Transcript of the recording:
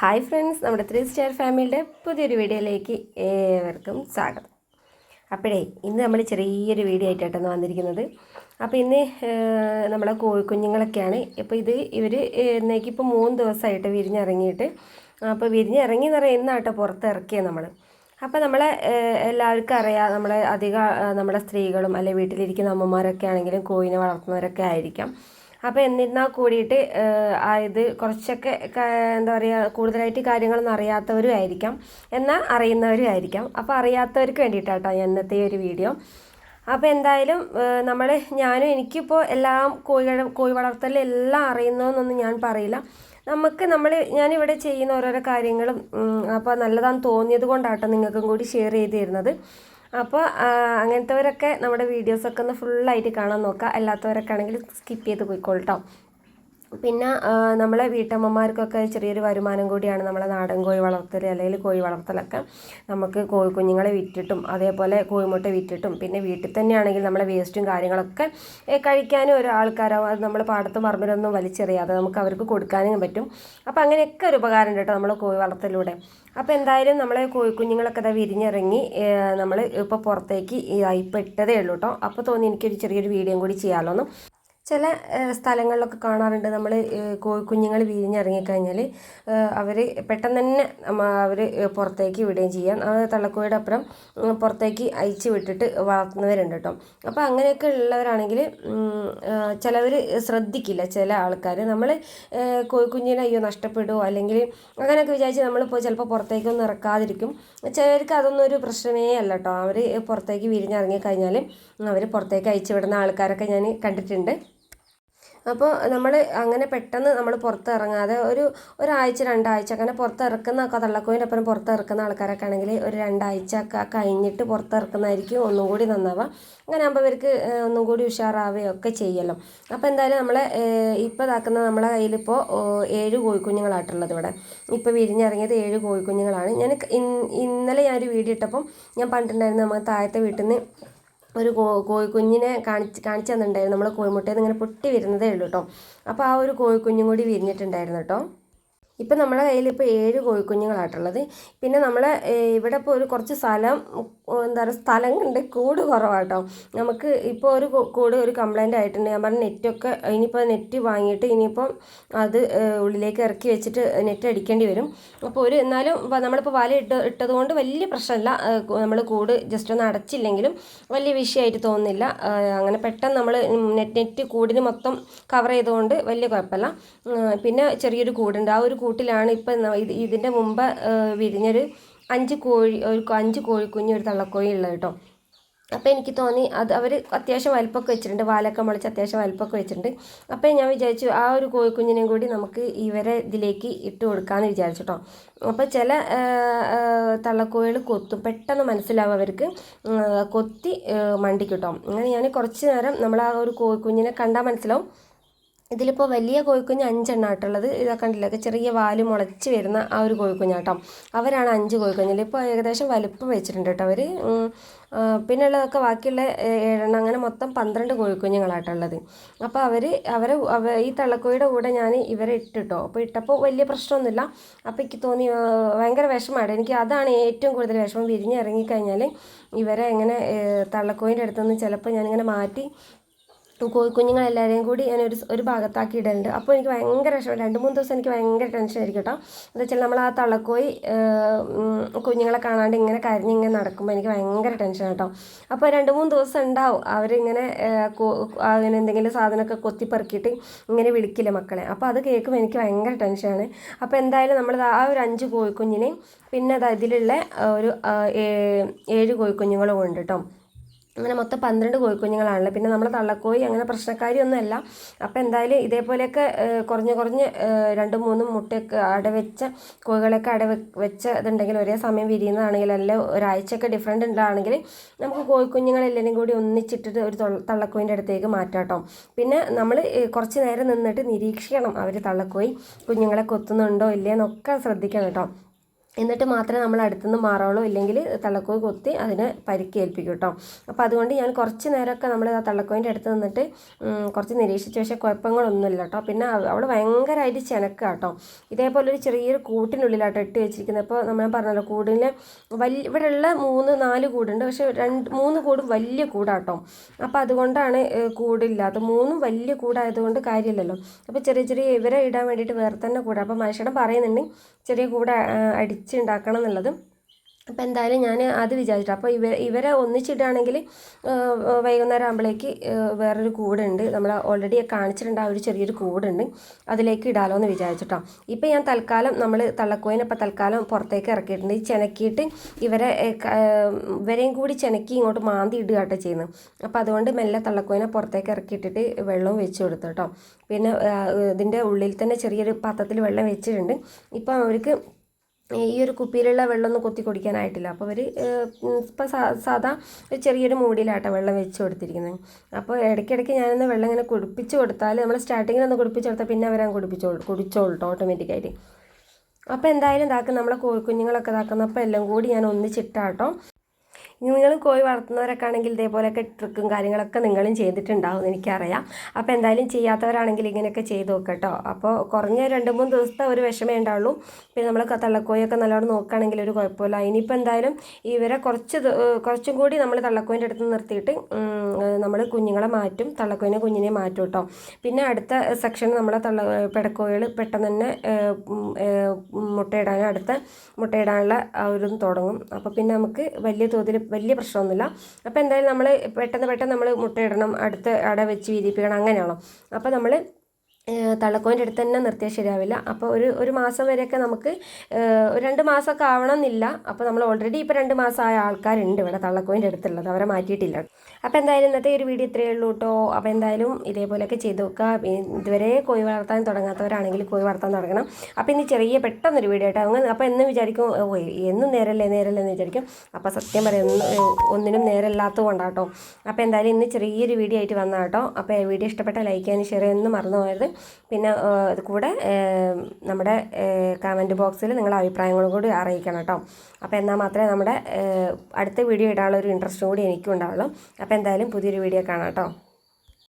Hi friends നമ്മുടെ three star ഫാമിലിയുടെ പുതിയൊരു വീഡിയോയിലേക്ക് ഏവർക്കും സ്വാഗതം. അപ്പോഴേ ഇന്ന് നമ്മൾ ചെറിയൊരു വീഡിയോ ആയിട്ടാണ് വന്നിരിക്കുന്നത്. അപ്പോൾ ഇന്ന് നമ്മളെ കോഴിക്കുഞ്ഞുങ്ങളൊക്കെയാണ് ഇപ്പോൾ ഇത് ഇവർ എന്നേക്ക് ഇപ്പോൾ മൂന്ന് ദിവസമായിട്ട് വിരിഞ്ഞിറങ്ങിയിട്ട് അപ്പോൾ വിരിഞ്ഞിറങ്ങി എന്ന് പറയുന്ന ഇന്നാട്ടോ പുറത്ത് ഇറക്കിയത് നമ്മൾ അപ്പോൾ നമ്മളെ എല്ലാവർക്കും അറിയാം നമ്മളെ അധികം നമ്മുടെ സ്ത്രീകളും അല്ലെങ്കിൽ വീട്ടിലിരിക്കുന്ന അമ്മമാരൊക്കെ ആണെങ്കിലും കോഴിനെ വളർത്തുന്നവരൊക്കെ ആയിരിക്കാം. അപ്പോൾ എന്നിരുന്നാൽ കൂടിയിട്ട് ഇത് കുറച്ചൊക്കെ എന്താ പറയുക കൂടുതലായിട്ട് കാര്യങ്ങളൊന്നും അറിയാത്തവരും ആയിരിക്കാം. എന്നാൽ അറിയുന്നവരും ആയിരിക്കാം. അപ്പോൾ അറിയാത്തവർക്ക് വേണ്ടിയിട്ടാട്ടോ ഇന്നത്തെ ഒരു വീഡിയോ. അപ്പോൾ എന്തായാലും നമ്മൾ ഞാനും എനിക്കിപ്പോൾ എല്ലാം കോഴികളെ കോഴി വളർത്തൽ എല്ലാം അറിയുന്നതെന്നൊന്നും ഞാൻ പറയില്ല. നമുക്ക് നമ്മൾ ഞാനിവിടെ ചെയ്യുന്ന ഓരോരോ കാര്യങ്ങളും അപ്പോൾ നല്ലതാണെന്ന് തോന്നിയത് കൊണ്ടാട്ടോ നിങ്ങൾക്കും കൂടി ഷെയർ ചെയ്ത് തരുന്നത്. അപ്പോൾ അങ്ങനത്തെവരൊക്കെ നമ്മുടെ വീഡിയോസൊക്കെ ഒന്ന് ഫുള്ളായിട്ട് കാണാൻ നോക്കുക അല്ലാത്തവരൊക്കെ ആണെങ്കിൽ സ്കിപ്പ് ചെയ്ത് പോയിക്കോളട്ടോ. പിന്നെ നമ്മളെ വീട്ടമ്മമാർക്കൊക്കെ ചെറിയൊരു വരുമാനം കൂടിയാണ് നമ്മളെ നാടൻ കോഴി വളർത്തൽ അല്ലെങ്കിൽ കോഴി വളർത്തലൊക്കെ. നമുക്ക് കോഴിക്കുഞ്ഞുങ്ങളെ വിറ്റിട്ടും അതേപോലെ കോഴിമുട്ട വിറ്റിട്ടും പിന്നെ വീട്ടിൽ തന്നെയാണെങ്കിൽ നമ്മളെ വേസ്റ്റും കാര്യങ്ങളൊക്കെ കഴിക്കാനും ഒരു ആൾക്കാരോ അത് നമ്മൾ പാടത്ത് പറമ്പിലൊന്നും വലിച്ചെറിയാതെ നമുക്ക് അവർക്ക് കൊടുക്കാനും പറ്റും. അപ്പോൾ അങ്ങനെയൊക്കെ ഒരു ഉപകാരം കേട്ടോ നമ്മൾ കോഴി വളർത്തലിലൂടെ. അപ്പോൾ എന്തായാലും നമ്മളെ കോഴിക്കുഞ്ഞുങ്ങളൊക്കെ ഇതാ വിരിഞ്ഞിറങ്ങി നമ്മൾ ഇപ്പോൾ പുറത്തേക്ക് ഇതായി പെട്ടതേ ഉള്ളൂ കേട്ടോ. അപ്പോൾ തോന്നി എനിക്കൊരു ചെറിയൊരു വീഡിയോ കൂടി ചെയ്യാമല്ലോ ചില സ്ഥലങ്ങളിലൊക്കെ കാണാറുണ്ട്. നമ്മൾ കോഴിക്കുഞ്ഞുങ്ങൾ വിരിഞ്ഞിറങ്ങിക്കഴിഞ്ഞാൽ അവർ പെട്ടെന്ന് തന്നെ അവർ പുറത്തേക്ക് വിടുകയും ചെയ്യാം. തള്ളക്കോഴിയുടെ അപ്പുറം പുറത്തേക്ക് അയച്ചു വിട്ടിട്ട് വളർത്തുന്നവരുണ്ട് കേട്ടോ. അപ്പോൾ അങ്ങനെയൊക്കെ ഉള്ളവരാണെങ്കിൽ ചിലവർ ശ്രദ്ധിക്കില്ല. ചില ആൾക്കാർ നമ്മൾ കോഴിക്കുഞ്ഞിനെ അയ്യോ നഷ്ടപ്പെടുമോ അല്ലെങ്കിൽ അങ്ങനെയൊക്കെ വിചാരിച്ച് നമ്മളിപ്പോൾ ചിലപ്പോൾ പുറത്തേക്കൊന്നും ഇറക്കാതിരിക്കും. ചിലർക്ക് അതൊന്നും ഒരു പ്രശ്നമേ അല്ല കേട്ടോ. അവർ പുറത്തേക്ക് വിരിഞ്ഞിറങ്ങിക്കഴിഞ്ഞാൽ അവർ പുറത്തേക്ക് അയച്ചു വിടുന്ന ആൾക്കാരൊക്കെ ഞാൻ കണ്ടിട്ടുണ്ട്. അപ്പോൾ നമ്മൾ അങ്ങനെ പെട്ടെന്ന് നമ്മൾ പുറത്തിറങ്ങാതെ ഒരു ഒരാഴ്ച രണ്ടാഴ്ച അങ്ങനെ പുറത്തിറക്കുന്ന കതള്ളക്കോയിന്റെ ഒപ്പം പുറത്തിറക്കുന്ന ആൾക്കാരൊക്കെ ആണെങ്കിൽ ഒരു രണ്ടാഴ്ച കഴിഞ്ഞിട്ട് പുറത്തിറക്കുന്നതായിരിക്കും ഒന്നും കൂടി നന്നാവുക. അങ്ങനെ ആകുമ്പോൾ ഇവർക്ക് ഒന്നും കൂടി ഉഷാറാവുകയോ ഒക്കെ ചെയ്യല്ലോ അപ്പോൾ എന്തായാലും നമ്മളെ ഇപ്പോൾ ഇതാക്കുന്ന നമ്മളെ കയ്യിലിപ്പോൾ ഏഴ് കോഴിക്കുഞ്ഞുങ്ങളായിട്ടുള്ളത് ഇവിടെ. ഇപ്പോൾ വിരിഞ്ഞിറങ്ങിയത് ഏഴ് കോഴിക്കുഞ്ഞുങ്ങളാണ്. ഞാൻ ഇന്നലെ ഞാനൊരു വീഡിയോ ഇട്ടപ്പം ഞാൻ പണ്ടുണ്ടായിരുന്നു നമ്മൾ താഴത്തെ വീട്ടിൽ നിന്ന് ഒരു കോഴിക്കുഞ്ഞിനെ കാണിച്ച് കാണിച്ചു തന്നിട്ടുണ്ടായിരുന്നു. നമ്മൾ കോഴിമുട്ടയിൽ നിന്ന് ഇങ്ങനെ പൊട്ടി വരുന്നതേ ഉള്ളൂ കേട്ടോ അപ്പോൾ ആ ഒരു കോഴിക്കുഞ്ഞും കൂടി വിരിഞ്ഞിട്ടുണ്ടായിരുന്നു കേട്ടോ ഇപ്പം നമ്മുടെ കയ്യിൽ ഇപ്പോൾ ഏഴ് കോഴിക്കുഞ്ഞുങ്ങളായിട്ടുള്ളത്. പിന്നെ നമ്മളെ ഇവിടെ ഇപ്പോൾ ഒരു കുറച്ച് സ്ഥലം എന്താ പറയുക സ്ഥലം കണ്ട് കൂട് കുറവാട്ടോ. നമുക്ക് ഇപ്പോൾ ഒരു കൂട് ഒരു കംപ്ലൈന്റ് ആയിട്ടുണ്ട്. ഞാൻ പറഞ്ഞ നെറ്റൊക്കെ ഇനിയിപ്പോൾ നെറ്റ് വാങ്ങിയിട്ട് ഇനിയിപ്പം അത് ഉള്ളിലേക്ക് ഇറക്കി വെച്ചിട്ട് നെറ്റ് അടിക്കേണ്ടി വരും. അപ്പോൾ ഒരു എന്നാലും നമ്മളിപ്പോൾ വല ഇട്ട് ഇട്ടതുകൊണ്ട് വലിയ പ്രശ്നമില്ല. നമ്മൾ കൂട് ജസ്റ്റ് ഒന്ന് അടച്ചില്ലെങ്കിലും വലിയ വിഷയമായിട്ട് തോന്നുന്നില്ല. അങ്ങനെ പെട്ടെന്ന് നമ്മൾ നെറ്റ് നെറ്റ് കൂടിന് മൊത്തം കവർ ചെയ്തുകൊണ്ട് വലിയ കുഴപ്പമില്ല പിന്നെ ചെറിയൊരു കൂടുണ്ട്. ആ ഒരു കൂട്ടിലാണ് ഇപ്പം ഇതിന്റെ മുമ്പ് വിരിഞ്ഞൊരു അഞ്ച് കോഴി ഒരു അഞ്ച് കോഴിക്കുഞ്ഞ് ഒരു തള്ളക്കോഴി ഉള്ളത് കേട്ടോ. അപ്പോൾ എനിക്ക് തോന്നി അത് അവർ അത്യാവശ്യം വലിപ്പമൊക്കെ വെച്ചിട്ടുണ്ട് വാലൊക്കെ മുളച്ച് അത്യാവശ്യം വലിപ്പമൊക്കെ വെച്ചിട്ടുണ്ട്. അപ്പോൾ ഞാൻ വിചാരിച്ചു ആ ഒരു കോഴിക്കുഞ്ഞിനെയും കൂടി നമുക്ക് ഇവരെ ഇതിലേക്ക് ഇട്ട് കൊടുക്കാമെന്ന് വിചാരിച്ചു കേട്ടോ അപ്പോൾ ചില തള്ളക്കോഴികൾ കൊത്തും പെട്ടെന്ന് മനസ്സിലാവും അവർക്ക് കൊത്തി മണ്ടിക്കിട്ടോ അങ്ങനെ ഞാൻ കുറച്ച് നേരം നമ്മൾ ആ ഒരു കോഴിക്കുഞ്ഞിനെ കണ്ടാൽ മനസ്സിലാവും. ഇതിലിപ്പോൾ വലിയ കോഴിക്കുഞ്ഞ് അഞ്ചെണ്ണാട്ടുള്ളത് ഇതാ കണ്ടില്ലേ? ചെറിയ വാൽ മുളച്ച് വരുന്ന ആ ഒരു കോഴിക്കുഞ്ഞാട്ടോ. അവരാണ് അഞ്ച് കോഴിക്കുഞ്ഞിൽ ഇപ്പോൾ ഏകദേശം വലുപ്പം വെച്ചിട്ടുണ്ട് കേട്ടോ അവർ പിന്നെയുള്ളതൊക്കെ ബാക്കിയുള്ള ഏഴെണ്ണം അങ്ങനെ മൊത്തം പന്ത്രണ്ട് കോഴിക്കുഞ്ഞുങ്ങളാട്ടുള്ളത് അപ്പോൾ അവർ അവരെ ഈ തള്ളക്കോഴിയുടെ കൂടെ ഞാൻ ഇവരെ ഇട്ടിട്ടോ. അപ്പോൾ ഇട്ടപ്പോൾ വലിയ പ്രശ്നമൊന്നുമില്ല. അപ്പോൾ എനിക്ക് തോന്നി ഭയങ്കര വിഷമമാണ് എനിക്ക് അതാണ് ഏറ്റവും കൂടുതൽ വിഷമം. വിരിഞ്ഞിറങ്ങിക്കഴിഞ്ഞാൽ ഇവരെ എങ്ങനെ തള്ളക്കോയിന്റെ അടുത്തുനിന്ന് ചിലപ്പോൾ ഞാനിങ്ങനെ മാറ്റി കോഴിക്കുഞ്ഞുങ്ങളെല്ലാവരെയും കൂടി ഞാൻ ഒരു ഒരു ഭാഗത്താക്കി ഇടലുണ്ട് അപ്പോൾ എനിക്ക് ഭയങ്കര വിഷമം രണ്ട് മൂന്ന് ദിവസം എനിക്ക് ഭയങ്കര ടെൻഷൻ ആയിരിക്കും കേട്ടോ. എന്താ വെച്ചാൽ നമ്മൾ ആ ഉം, കുഞ്ഞുങ്ങളെ കാണാണ്ട് ഇങ്ങനെ കരഞ്ഞ് ഇങ്ങനെ നടക്കുമ്പോൾ എനിക്ക് ഭയങ്കര ടെൻഷൻ കേട്ടോ അപ്പോൾ രണ്ട് മൂന്ന് ദിവസം ഉണ്ടാവും. അവരിങ്ങനെ അങ്ങനെ എന്തെങ്കിലും സാധനമൊക്കെ കൊത്തിപ്പെറുക്കിയിട്ട് ഇങ്ങനെ വിളിക്കില്ല മക്കളെ. അപ്പോൾ അത് കേൾക്കുമ്പോൾ എനിക്ക് ഭയങ്കര ടെൻഷനാണ് അപ്പോൾ എന്തായാലും നമ്മൾ ആ ഒരു അഞ്ച് കോഴിക്കുഞ്ഞിനെയും പിന്നെ അത് അതിലുള്ള ഒരു ഏഴ് കോഴിക്കുഞ്ഞുങ്ങളും ഉണ്ട് കേട്ടോ. അങ്ങനെ മൊത്തം പന്ത്രണ്ട് കോഴിക്കുഞ്ഞുങ്ങളാണല്ലോ. പിന്നെ നമ്മൾ തള്ളക്കോഴി അങ്ങനെ പ്രശ്നക്കാരിയൊന്നുമല്ല അപ്പോൾ എന്തായാലും ഇതേപോലെയൊക്കെ കുറഞ്ഞ് കുറഞ്ഞ് രണ്ടും മൂന്നും മുട്ടയൊക്കെ അടവെച്ച കോഴികളൊക്കെ അട വെച്ച ഇതുണ്ടെങ്കിൽ ഒരേ സമയം വിരിയുന്നതാണെങ്കിൽ അല്ല ഒരാഴ്ചയൊക്കെ ഡിഫറെന്റ് ഉണ്ടാണെങ്കിൽ നമുക്ക് കോഴിക്കുഞ്ഞുങ്ങളെല്ലാവരും കൂടി ഒന്നിച്ചിട്ടിട്ട് ഒരു തള്ളക്കോയിന്റെ അടുത്തേക്ക് മാറ്റാട്ടോ പിന്നെ നമ്മൾ കുറച്ച് നേരം നിന്നിട്ട് നിരീക്ഷിക്കണം. അവർ തള്ളക്കോയി കുഞ്ഞുങ്ങളെ കൊത്തുന്നുണ്ടോ ഇല്ലയെന്നൊക്കെ ശ്രദ്ധിക്കണം കേട്ടോ. എന്നിട്ട് മാത്രമേ നമ്മൾ അടുത്തുനിന്ന് മാറുള്ളൂ ഇല്ലെങ്കിൽ തള്ളക്കോയി കൊത്തി അതിനെ പരിക്കേൽപ്പിക്കും കേട്ടോ അപ്പോൾ അതുകൊണ്ട് ഞാൻ കുറച്ച് നേരമൊക്കെ നമ്മൾ ആ തള്ളക്കോയിന്റെ അടുത്ത് നിന്നിട്ട് കുറച്ച് നിരീക്ഷിച്ച പക്ഷേ കുഴപ്പങ്ങളൊന്നുമില്ല കേട്ടോ. പിന്നെ അവൾ ഭയങ്കരമായിട്ട് ചെനക്കുക കേട്ടോ. ഇതേപോലെ ഒരു ചെറിയൊരു കൂട്ടിനുള്ളിലാട്ടോ ഇട്ട് വെച്ചിരിക്കുന്നത്. അപ്പോൾ നമ്മൾ പറഞ്ഞല്ലോ കൂടിന് വലിയ ഇവിടെയുള്ള മൂന്ന് നാല് കൂടുണ്ട്. പക്ഷേ രണ്ട് മൂന്ന് കൂടും വലിയ കൂടാട്ടോ. അപ്പോൾ അതുകൊണ്ടാണ് കൂടില്ല കൂടില്ലാത്ത മൂന്നും വലിയ കൂടായതുകൊണ്ട് കാര്യമില്ലല്ലോ. അപ്പോൾ ചെറിയ ചെറിയ ഇവരെ ഇടാൻ വേണ്ടിയിട്ട് വേറെ തന്നെ കൂടാ. അപ്പോൾ മനുഷ്യനെ പറയുന്നുണ്ട് ചെറിയ കൂടെ അടിച്ചുണ്ടാക്കണം എന്നുള്ളതും അപ്പം എന്തായാലും ഞാൻ അത് വിചാരിച്ചിട്ട് അപ്പോൾ ഇവ ഇവരെ ഒന്നിച്ചിടുകയാണെങ്കിൽ വൈകുന്നേരം ആകുമ്പോഴേക്ക് വേറൊരു കൂടുണ്ട്. നമ്മൾ ഓൾറെഡി കാണിച്ചിട്ടുണ്ട് ആ ഒരു ചെറിയൊരു കൂടുണ്ട്. അതിലേക്ക് ഇടാലോ എന്ന് വിചാരിച്ചിട്ടോ. ഇപ്പം ഞാൻ തൽക്കാലം നമ്മൾ തള്ളക്കോയിനെ ഇപ്പോൾ തൽക്കാലം പുറത്തേക്ക് ഇറക്കിയിട്ടുണ്ട്. ഈ ചെനക്കിയിട്ട് ഇവരെ ഇവരെയും കൂടി ചെനക്കി ഇങ്ങോട്ട് മാന്തി ഇടുക കേട്ടോ ചെയ്യുന്നത് അപ്പോൾ അതുകൊണ്ട് മെല്ലെ തള്ളക്കോയിനെ പുറത്തേക്ക് ഇറക്കിയിട്ടിട്ട് വെള്ളവും വെച്ച് കൊടുത്തു കേട്ടോ. പിന്നെ ഇതിന്റെ ഉള്ളിൽ തന്നെ ചെറിയൊരു പാത്രത്തിൽ വെള്ളം വെച്ചിട്ടുണ്ട്. ഇപ്പം അവർക്ക് ഈ ഒരു കുപ്പിയിലുള്ള വെള്ളമൊന്നും കൊത്തി കുടിക്കാനായിട്ടില്ല. അപ്പോൾ അവർ ഇപ്പം സാധാ ഒരു ചെറിയൊരു മൂടിയിലാട്ടോ വെള്ളം വെച്ച് കൊടുത്തിരിക്കുന്നത് അപ്പോൾ ഇടയ്ക്കിടയ്ക്ക് ഞാനൊന്ന് വെള്ളം ഇങ്ങനെ കുടിപ്പിച്ച് കൊടുത്താൽ നമ്മൾ സ്റ്റാർട്ടിങ്ങിൽ ഒന്ന് കുടിപ്പിച്ച് കൊടുത്താൽ പിന്നെ അവരങ്ങ് കുടിപ്പിച്ചോളൂ കുടിച്ചോളൂ ഓട്ടോമാറ്റിക്കായിട്ട് അപ്പോൾ എന്തായാലും ഇതാക്കും നമ്മളെ കോഴിക്കുഞ്ഞുങ്ങളൊക്കെ ഇതാക്കുന്നപ്പോൾ എല്ലാം കൂടി ഞാൻ ഒന്നിച്ചിട്ടാട്ടോ. നിങ്ങളും കോഴി വളർത്തുന്നവരൊക്കെ ആണെങ്കിൽ ഇതേപോലെയൊക്കെ ട്രിക്കും കാര്യങ്ങളൊക്കെ നിങ്ങളും ചെയ്തിട്ടുണ്ടാവും എനിക്കറിയാം. അപ്പോൾ എന്തായാലും ചെയ്യാത്തവരാണെങ്കിൽ ഇങ്ങനെയൊക്കെ ചെയ്ത് നോക്കട്ടോ. അപ്പോൾ കുറഞ്ഞ രണ്ട് മൂന്ന് ദിവസത്തെ ഒരു വിഷമേ ഉണ്ടാവുള്ളൂ. പിന്നെ നമ്മൾ തള്ളക്കോയൊക്കെ നല്ലോണം നോക്കുകയാണെങ്കിൽ ഒരു കുഴപ്പമില്ല. ഇനിയിപ്പോൾ എന്തായാലും ഇവരെ കുറച്ച് കുറച്ചും കൂടി നമ്മൾ തള്ളക്കോയിന്റെ അടുത്ത് നിർത്തിയിട്ട് നമ്മൾ കുഞ്ഞുങ്ങളെ മാറ്റും. തള്ളക്കോയിനെ കുഞ്ഞിനെ മാറ്റും കേട്ടോ. പിന്നെ അടുത്ത സെക്ഷൻ നമ്മളെ തള്ള പെടക്കോയിൽ പെട്ടെന്ന് തന്നെ മുട്ടയിടാൻ അടുത്ത മുട്ടയിടാനുള്ള ഒരു തുടങ്ങും. അപ്പോൾ പിന്നെ നമുക്ക് വലിയ തോതിൽ വലിയ പ്രശ്നമൊന്നുമില്ല. അപ്പോൾ എന്തായാലും നമ്മൾ പെട്ടെന്ന് പെട്ടെന്ന് നമ്മൾ മുട്ടയിടണം അടുത്ത് അട വെച്ച് വീതിപ്പിക്കണം അങ്ങനെയാണോ? അപ്പോൾ നമ്മൾ തള്ളക്കോന്റെ അടുത്ത് തന്നെ നിർത്തിയാൽ ശരിയാവില്ല. അപ്പോൾ ഒരു ഒരു മാസം വരെയൊക്കെ നമുക്ക് രണ്ട് മാസമൊക്കെ ആവണം എന്നില്ല അപ്പോൾ നമ്മൾ ഓൾറെഡി ഇപ്പോൾ രണ്ട് മാസമായ ആൾക്കാരുണ്ട് ഇവിടെ തള്ളക്കോന്റെ അടുത്തുള്ളത്. അവരെ മാറ്റിയിട്ടില്ല. അപ്പോൾ എന്തായാലും ഇന്നത്തെ ഒരു വീഡിയോ ഇത്രയേ ഉള്ളൂ കേട്ടോ അപ്പോൾ എന്തായാലും ഇതേപോലെയൊക്കെ ചെയ്ത് നോക്കുക. ഇതുവരെ കോഴി വളർത്താൻ തുടങ്ങാത്തവരാണെങ്കിൽ കോഴി വളർത്താൻ തുടങ്ങണം. അപ്പോൾ ഇനി ചെറിയ പെട്ടെന്നൊരു വീഡിയോ ആയിട്ട് അങ്ങനെ അപ്പോൾ എന്ന് വിചാരിക്കും ഓ എന്നും നേരല്ലേ നേരല്ലേ എന്ന് വിചാരിക്കും. അപ്പോൾ സത്യം പറയാം ഒന്ന് ഒന്നിനും നേരമില്ലാത്തത് കൊണ്ടാട്ടോ അപ്പോൾ എന്തായാലും ഇന്ന് ചെറിയൊരു വീഡിയോ ആയിട്ട് വന്നാട്ടോ അപ്പോൾ വീഡിയോ ഇഷ്ടപ്പെട്ട ലൈക്ക് ചെയ്യാനും ഷെയർ ചെയ്യാനും മറന്നു പോയത് പിന്നെ ഇത് കൂടെ നമ്മുടെ കമന്റ് ബോക്സിൽ നിങ്ങളുടെ അഭിപ്രായങ്ങളും കൂടി അറിയിക്കണം കേട്ടോ. അപ്പോൾ എന്നാൽ മാത്രമേ നമ്മുടെ അടുത്ത വീഡിയോ ഇടാനുള്ള ഒരു ഇൻട്രസ്റ്റും കൂടി എനിക്കും ഉണ്ടാവുള്ളൂ അപ്പോൾ എന്തായാലും പുതിയൊരു വീഡിയോ കാണാം കേട്ടോ.